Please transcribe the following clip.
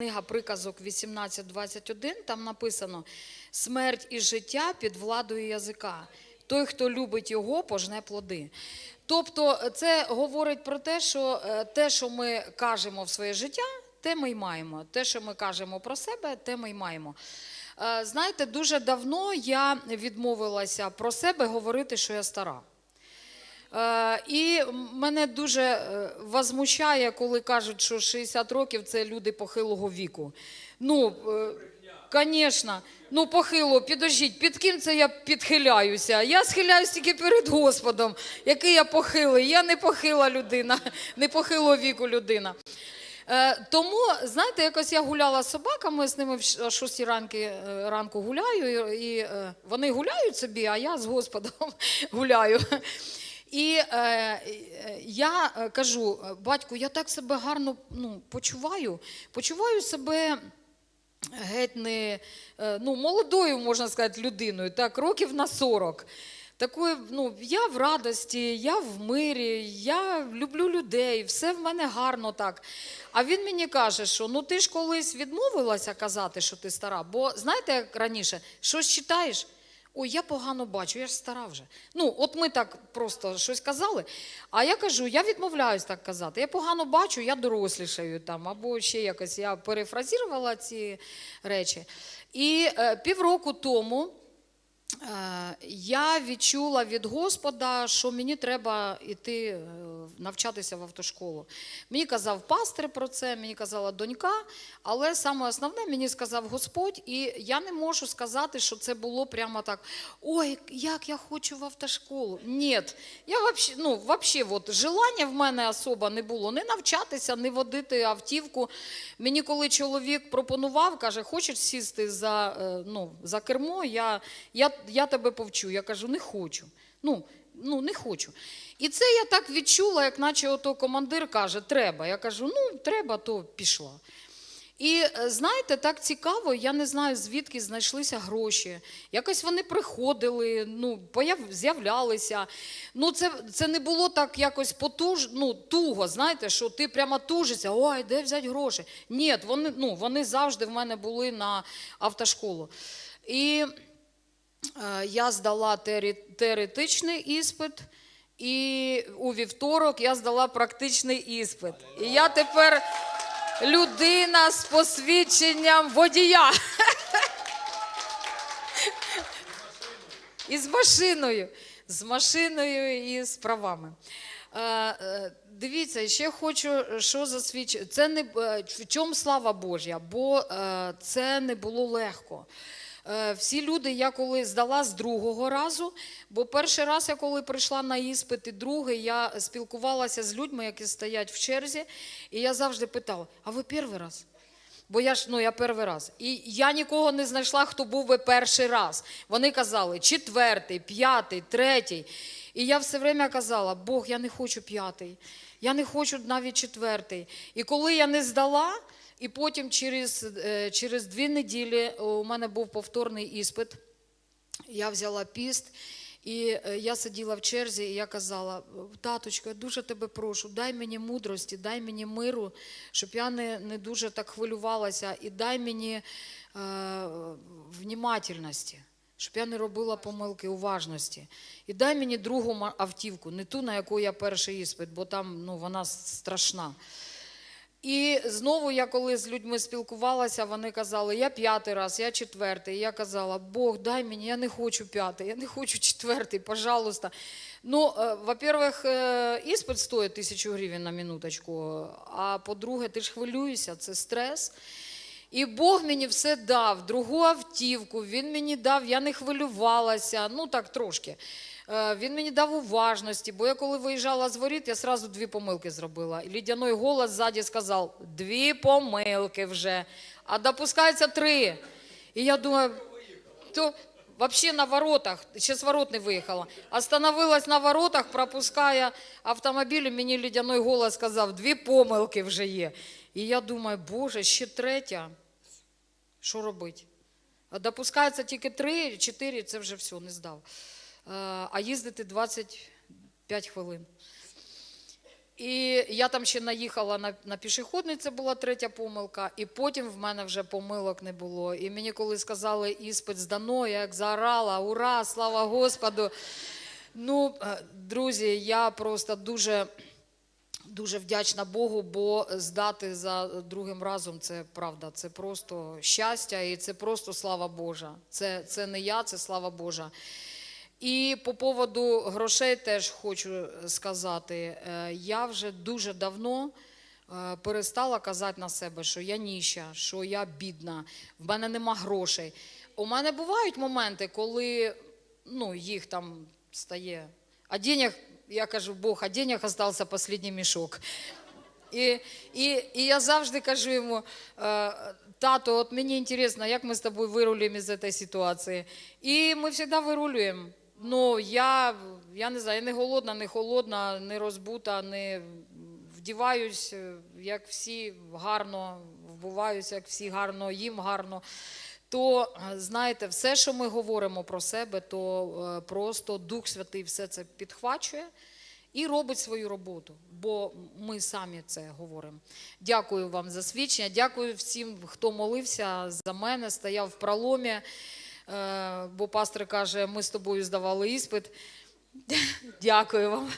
Книга приказок 18.21, там написано смерть і життя під владою язика. Той, хто любить його, пожне плоди. Тобто, це говорить про те, що е, те, що ми кажемо в своє життя, те ми й маємо. Те, що ми кажемо про себе, те ми й маємо. Е, Знаєте, дуже давно я відмовилася про себе говорити, що я стара. Е, І мене дуже е, возмущає, коли кажуть, що 60 років це люди похилого віку. Ну, звісно, ну похило, підождіть, під ким це я підхиляюся? Я схиляюсь тільки перед Господом, який я похилий. Я не похила людина, не похилого віку людина. Е, Тому, знаєте, якось я гуляла з собаками, з ними в о 6 ранки, е, ранку гуляю, і, е, вони гуляють собі, а я з Господом гуляю. І е, е, я е, кажу, «Е, батьку, я так себе гарно ну, почуваю, почуваю себе геть не ну, молодою, можна сказати, людиною, так, років на 40. Такою, ну, я в радості, я в мирі, я люблю людей, все в мене гарно так. А він мені каже, що ну ти ж колись відмовилася казати, що ти стара. Бо знаєте, як раніше, щось читаєш, ой, я погано бачу, я ж стара вже. Ну, от ми так просто щось казали. А я кажу, я відмовляюсь так казати. Я погано бачу, я дорослішаю там, або ще якось я перефразірувала ці речі. І е, півроку тому. Е, Я відчула від Господа, що мені треба йти е, навчатися в автошколу. Мені казав пастир про це, мені казала донька, але саме основне мені сказав Господь, і я не можу сказати, що це було прямо так: ой, як я хочу в автошколу. Ні, я вообще, ну, вообще, от, желання в мене особо не було не навчатися, не водити автівку. Мені коли чоловік пропонував, каже, хочеш сісти за, е, ну, за кермо, я, я, я тебе повчу. Я кажу, не хочу. Ну, ну, не хочу. І це я так відчула, як наче ото командир каже, треба. Я кажу, ну, треба, то пішла. І е, знаєте, так цікаво, я не знаю, звідки знайшлися гроші. Якось вони приходили, ну, з'являлися. Ну, це, це не було так якось потуж, ну, туго, знаєте, що ти прямо тужишся, ой, де взяти гроші. Ні, вони, ну, вони завжди в мене були на автошколу. І я здала теоретичний іспит. І у вівторок я здала практичний іспит. І я тепер людина з посвідченням водія. І з машиною. З машиною і з правами. Е, е, Дивіться, ще хочу, що засвідчити. Це не е, в чому слава Божя, бо е, це не було легко. Е, Всі люди, я коли здала з другого разу, бо перший раз, я коли прийшла на іспит, другий, я спілкувалася з людьми, які стоять в черзі, і я завжди питала: а ви перший раз? Бо я ж ну я перший раз. І я нікого не знайшла, хто був би перший раз. Вони казали четвертий, п'ятий, третій. І я все время казала: Бог, я не хочу п'ятий, я не хочу навіть четвертий. І коли я не здала, і потім через, е, через дві неділі е, у мене був повторний іспит. Я взяла піст, і е, я сиділа в черзі, і я казала: таточко, я дуже тебе прошу, дай мені мудрості, дай мені миру, щоб я не, не дуже так хвилювалася, і дай мені е, внімательності, щоб я не робила помилки уважності. І дай мені другу автівку, не ту, на яку я перший іспит, бо там ну, вона страшна. І знову я коли з людьми спілкувалася, вони казали, я п'ятий раз, я четвертий. І я казала, Бог, дай мені, я не хочу п'ятий, я не хочу четвертий, пожалуйста. Ну, е, во-первых, е, іспит стоїть тисячу гривень на минуточку, а по-друге, ти ж хвилюєшся, це стрес. І Бог мені все дав, другу автівку, він мені дав, я не хвилювалася, ну так трошки. Е, Він мені дав уважності, бо я коли виїжджала з воріт, я сразу дві помилки зробила. І лідяний голос ззаді сказав: дві помилки вже, а допускається три. І я думаю, то взагалі на воротах, ворот не виїхала. Остановилась на воротах, пропускає автомобіль, і мені лідяний голос сказав, дві помилки вже є. І я думаю, боже, ще третя. Що робити? Допускається тільки три, чотири, це вже все, не здав. Е, А їздити 25 хвилин. І я там ще наїхала на, на пішохідний, це була третя помилка, і потім в мене вже помилок не було. І мені коли сказали іспит здано, я як заорала, ура, слава Господу. Ну, е, друзі, я просто дуже, дуже вдячна Богу, бо здати за другим разом це правда, це просто щастя і це просто слава Божа. Це, це не я, це слава Божа. І по поводу грошей теж хочу сказати. Е, Я вже дуже давно е, перестала казати на себе, що я ніща, що я бідна, в мене нема грошей. У мене бувають моменти, коли ну, їх там стає. А денег, я кажу, Бог, а денег остався останній мішок. І, і, і я завжди кажу йому, е, тато, от мені цікаво, як ми з тобою вирулюємо із цієї ситуації. І ми завжди вирулюємо. Ну, я, я не знаю, я не голодна, не холодна, не розбута, не вдіваюсь, е, як всі гарно, вбуваюся, як всі гарно, їм гарно. То е, знаєте, все, що ми говоримо про себе, то е, просто Дух Святий все це підхвачує і робить свою роботу, бо ми самі це говоримо. Дякую вам за свідчення. Дякую всім, хто молився за мене, стояв в проломі. Е, Бо пастор каже, ми з тобою здавали іспит. Дякую вам.